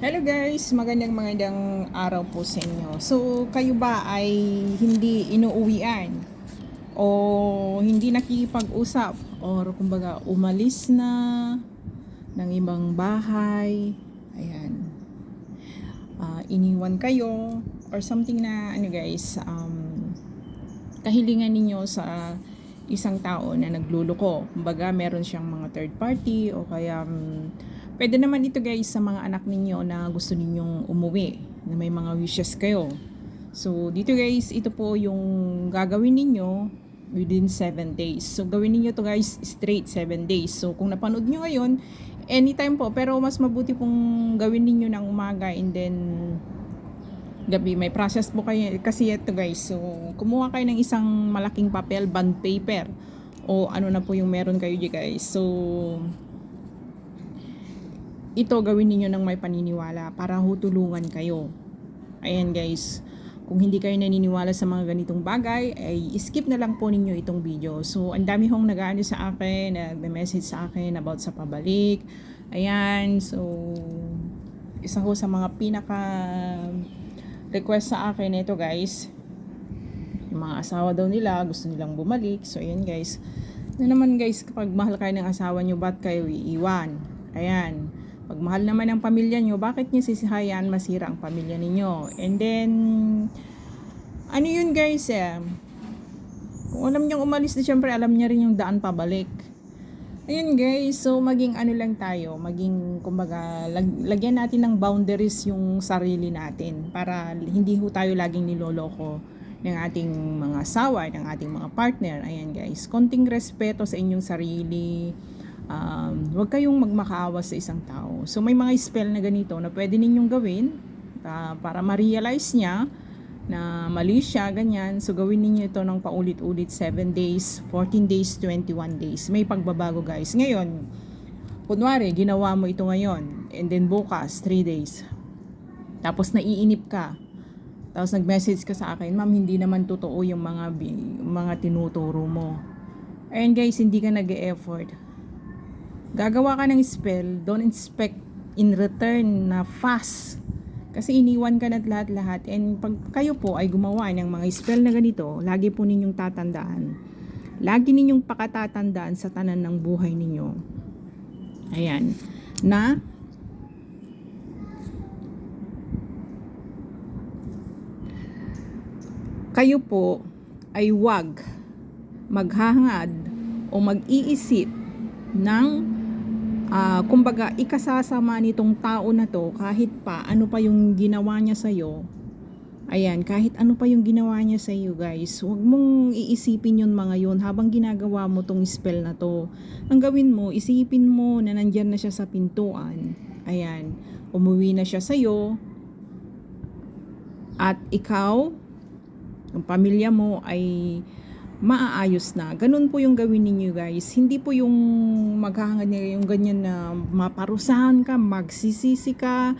Hello guys, magandang magandang araw po sa inyo. So, kayo ba ay hindi inuuwian? O hindi nakikipag-usap? Or kumbaga umalis na ng ibang bahay? Ayan. Ah, iniwan kayo? Or something na ano guys, um, kahilingan ninyo sa isang tao na nagluluko. Kumbaga, meron siyang mga third party o kaya mm, pwede naman ito guys sa mga anak ninyo na gusto ninyong umuwi, na may mga wishes kayo. So, dito guys, ito po yung gagawin ninyo within 7 days. So, gawin ninyo to guys straight 7 days. So, kung napanood nyo ngayon, anytime po. Pero mas mabuti pong gawin ninyo ng umaga and then gabi. May process po kayo kasi ito guys. So, kumuha kayo ng isang malaking papel, bond paper o ano na po yung meron kayo guys. So, ito gawin niyo ng may paniniwala para hutulungan kayo. Ayan guys. Kung hindi kayo naniniwala sa mga ganitong bagay, ay skip na lang po ninyo itong video. So, ang dami hong nag-ano sa akin, nag-message sa akin about sa pabalik. Ayan, so, isa ko sa mga pinaka request sa akin ito guys yung mga asawa daw nila gusto nilang bumalik so ayan guys na naman guys kapag mahal kayo ng asawa nyo ba't kayo iiwan ayan pag mahal naman ng pamilya nyo bakit nyo sisihayan masira ang pamilya ninyo and then ano yun guys eh kung alam niyang umalis na syempre alam niya rin yung daan pabalik Ayun guys, so maging ano lang tayo, maging kumbaga lag, lagyan natin ng boundaries yung sarili natin para hindi ho tayo laging niloloko ng ating mga asawa, ng ating mga partner. Ayan guys, konting respeto sa inyong sarili. Um, huwag kayong magmakaawa sa isang tao. So may mga spell na ganito na pwede ninyong gawin uh, para ma-realize niya na mali siya, ganyan. So, gawin ninyo ito ng paulit-ulit 7 days, 14 days, 21 days. May pagbabago, guys. Ngayon, kunwari, ginawa mo ito ngayon, and then bukas, 3 days. Tapos, naiinip ka. Tapos, nag-message ka sa akin, ma'am, hindi naman totoo yung mga, mga tinuturo mo. Ayun, guys, hindi ka nag-e-effort. Gagawa ka ng spell, don't expect in return na fast kasi iniwan ka na lahat-lahat. And pag kayo po ay gumawa ng mga spell na ganito, lagi po ninyong tatandaan. Lagi ninyong pakatatandaan sa tanan ng buhay ninyo. Ayan. Na kayo po ay wag maghahangad o mag-iisip ng uh, kumbaga ikasasama nitong tao na to kahit pa ano pa yung ginawa niya sa iyo ayan kahit ano pa yung ginawa niya sa iyo guys huwag mong iisipin yun mga yun habang ginagawa mo tong spell na to. Ang gawin mo isipin mo na nandyan na siya sa pintuan. Ayan umuwi na siya sa iyo at ikaw ang pamilya mo ay maaayos na. Ganun po yung gawin ninyo guys. Hindi po yung maghahangad niya yung ganyan na maparusahan ka, magsisisi ka,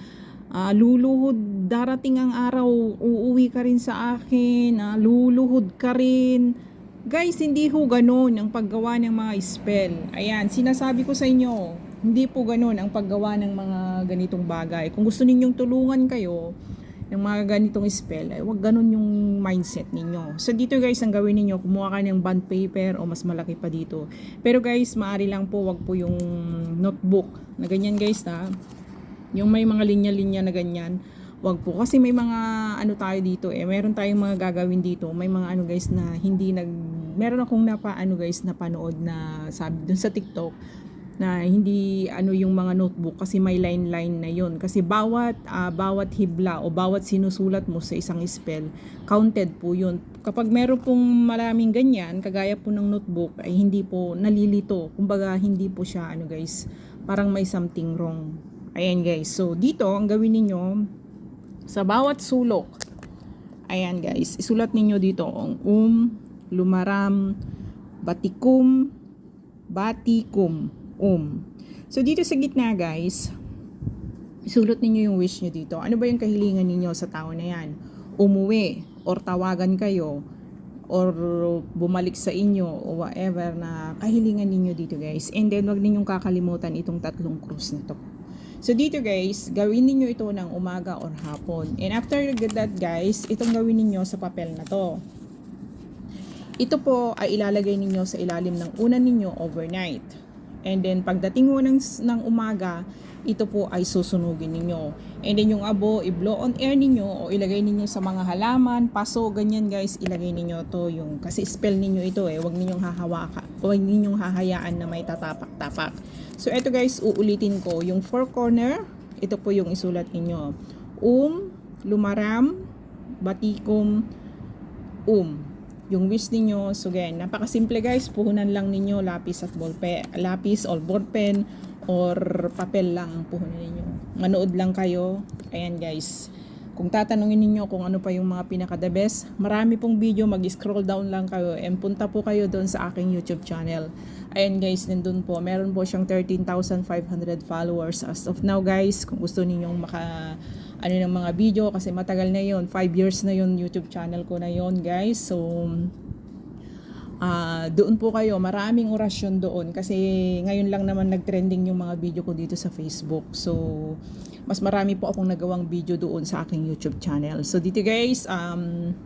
uh, luluhod, darating ang araw, uuwi ka rin sa akin, uh, luluhod ka rin. Guys, hindi ho ganun ang paggawa ng mga spell. Ayan, sinasabi ko sa inyo, hindi po ganun ang paggawa ng mga ganitong bagay. Kung gusto ninyong tulungan kayo, ng mga ganitong spell, ay wag ganun yung mindset ninyo. So dito guys, ang gawin ninyo, kumuha ka ng bond paper o mas malaki pa dito. Pero guys, maari lang po, wag po yung notebook na ganyan guys na. Yung may mga linya-linya na ganyan. Wag po kasi may mga ano tayo dito eh. Meron tayong mga gagawin dito. May mga ano guys na hindi nag meron akong napa ano guys na panood na sabi dun sa TikTok na hindi ano yung mga notebook kasi may line-line na yon kasi bawat uh, bawat hibla o bawat sinusulat mo sa isang spell counted po yun. Kapag meron pong maraming ganyan kagaya po ng notebook ay hindi po nalilito. Kumbaga hindi po siya ano guys parang may something wrong. Ayan guys. So dito ang gawin niyo sa bawat sulok ayan guys isulat ninyo dito ang um lumaram batikum batikum um. So, dito sa gitna, guys, isulat ninyo yung wish nyo dito. Ano ba yung kahilingan ninyo sa tao na yan? Umuwi, or tawagan kayo, or bumalik sa inyo, o whatever na kahilingan ninyo dito, guys. And then, wag ninyong kakalimutan itong tatlong krus na to. So dito guys, gawin ninyo ito ng umaga or hapon. And after that guys, itong gawin ninyo sa papel na to. Ito po ay ilalagay ninyo sa ilalim ng unan ninyo overnight. And then pagdating mo ng, ng umaga, ito po ay susunugin ninyo. And then yung abo, i-blow on air ninyo o ilagay ninyo sa mga halaman, paso, ganyan guys, ilagay ninyo to yung, kasi spell ninyo ito eh, wag ninyong hahawaka, wag ninyong hahayaan na may tatapak-tapak. So ito guys, uulitin ko, yung four corner, ito po yung isulat ninyo. Um, lumaram, batikom, um yung wish ninyo. So again, napakasimple guys, puhunan lang ninyo lapis at ballpen, lapis or ballpen or papel lang ang puhunan ninyo. Manood lang kayo. Ayan guys. Kung tatanungin ninyo kung ano pa yung mga pinaka the best, marami pong video, mag-scroll down lang kayo and punta po kayo doon sa aking YouTube channel. Ayan guys, nandun po. Meron po siyang 13,500 followers as of now guys. Kung gusto ninyong maka ano ng mga video kasi matagal na yon 5 years na yon YouTube channel ko na yon guys. So ah doon po kayo, maraming orasyon doon kasi ngayon lang naman nag-trending yung mga video ko dito sa Facebook. So, mas marami po akong nagawang video doon sa aking YouTube channel. So, dito guys, um,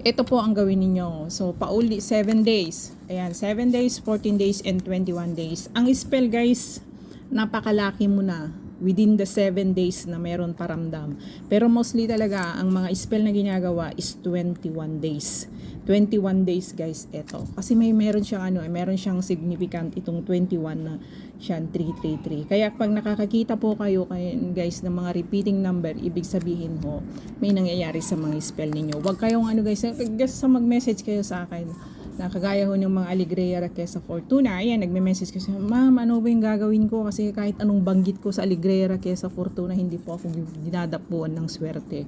ito po ang gawin ninyo. So, pauli, 7 days. Ayan, 7 days, 14 days, and 21 days. Ang spell guys, napakalaki mo na within the 7 days na meron paramdam. Pero mostly talaga, ang mga spell na ginagawa is 21 days. 21 days guys, ito. Kasi may meron siyang ano, eh, meron siyang significant itong 21 na siyang 333. Kaya pag nakakakita po kayo kay guys ng mga repeating number, ibig sabihin ho, may nangyayari sa mga spell ninyo. Huwag kayong ano guys, just sa mag-message kayo sa akin na kagaya ho ng mga Alegria Raquesa Fortuna. Ayan, nagme-message kasi, Ma'am, ano ba yung gagawin ko? Kasi kahit anong banggit ko sa Alegria Raquesa Fortuna, hindi po ako dinadapuan ng swerte.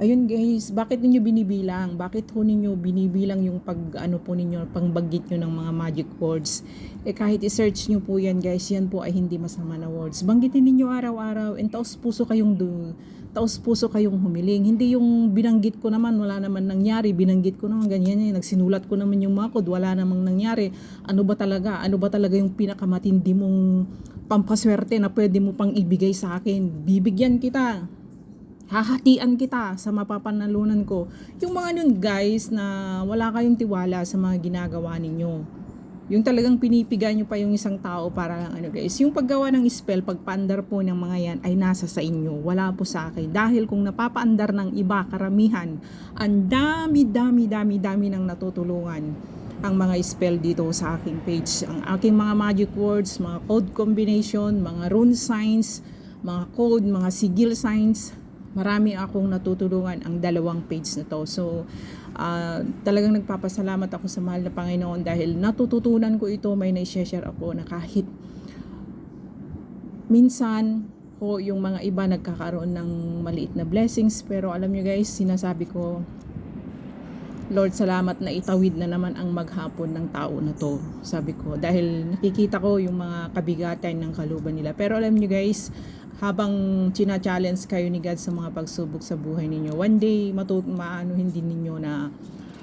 Ayun guys, bakit ninyo binibilang? Bakit ho ninyo binibilang yung pag ano po ninyo, pangbanggit nyo ng mga magic words? Eh kahit i-search nyo po yan guys, yan po ay hindi masama na words. Banggitin ninyo araw-araw and taos puso kayong do, taos puso kayong humiling. Hindi yung binanggit ko naman, wala naman nangyari. Binanggit ko naman ganyan yan. Nagsinulat ko naman yung mga code, wala namang nangyari. Ano ba talaga? Ano ba talaga yung pinakamatindi mong pampaswerte na pwede mo pang ibigay sa akin? Bibigyan kita hahatian kita sa mapapanalunan ko. Yung mga nun guys na wala kayong tiwala sa mga ginagawa ninyo. Yung talagang pinipiga nyo pa yung isang tao para lang ano guys. Yung paggawa ng spell, pagpaandar po ng mga yan ay nasa sa inyo. Wala po sa akin. Dahil kung napapaandar ng iba, karamihan, ang dami, dami, dami, dami ng natutulungan ang mga spell dito sa aking page. Ang aking mga magic words, mga code combination, mga rune signs, mga code, mga sigil signs, marami akong natutulungan ang dalawang page na to. So, uh, talagang nagpapasalamat ako sa mahal na Panginoon dahil natututunan ko ito, may na-share ako na kahit minsan ko yung mga iba nagkakaroon ng maliit na blessings pero alam nyo guys, sinasabi ko Lord, salamat na itawid na naman ang maghapon ng tao na to. Sabi ko, dahil nakikita ko yung mga kabigatan ng kaluban nila. Pero alam nyo guys, habang china-challenge kayo ni God sa mga pagsubok sa buhay ninyo, one day matut maano hindi ninyo na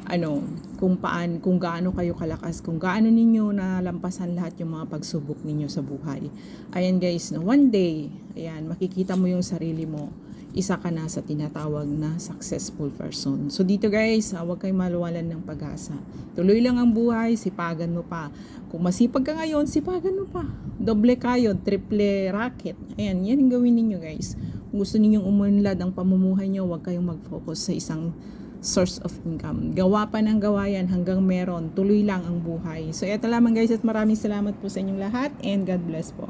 ano, kung paan, kung gaano kayo kalakas, kung gaano ninyo na lampasan lahat yung mga pagsubok ninyo sa buhay. Ayan guys, no, one day, ayan, makikita mo yung sarili mo isa ka na sa tinatawag na successful person. So dito guys, uh, huwag kayong maluwalan ng pag-asa. Tuloy lang ang buhay, sipagan mo pa. Kung masipag ka ngayon, sipagan mo pa. Doble kayo, triple racket. Ayan, yan ang gawin ninyo guys. Kung gusto ninyong umunlad ang pamumuhay nyo, huwag kayong mag-focus sa isang source of income. Gawa pa ng gawa yan hanggang meron. Tuloy lang ang buhay. So, eto lamang guys at maraming salamat po sa inyong lahat and God bless po.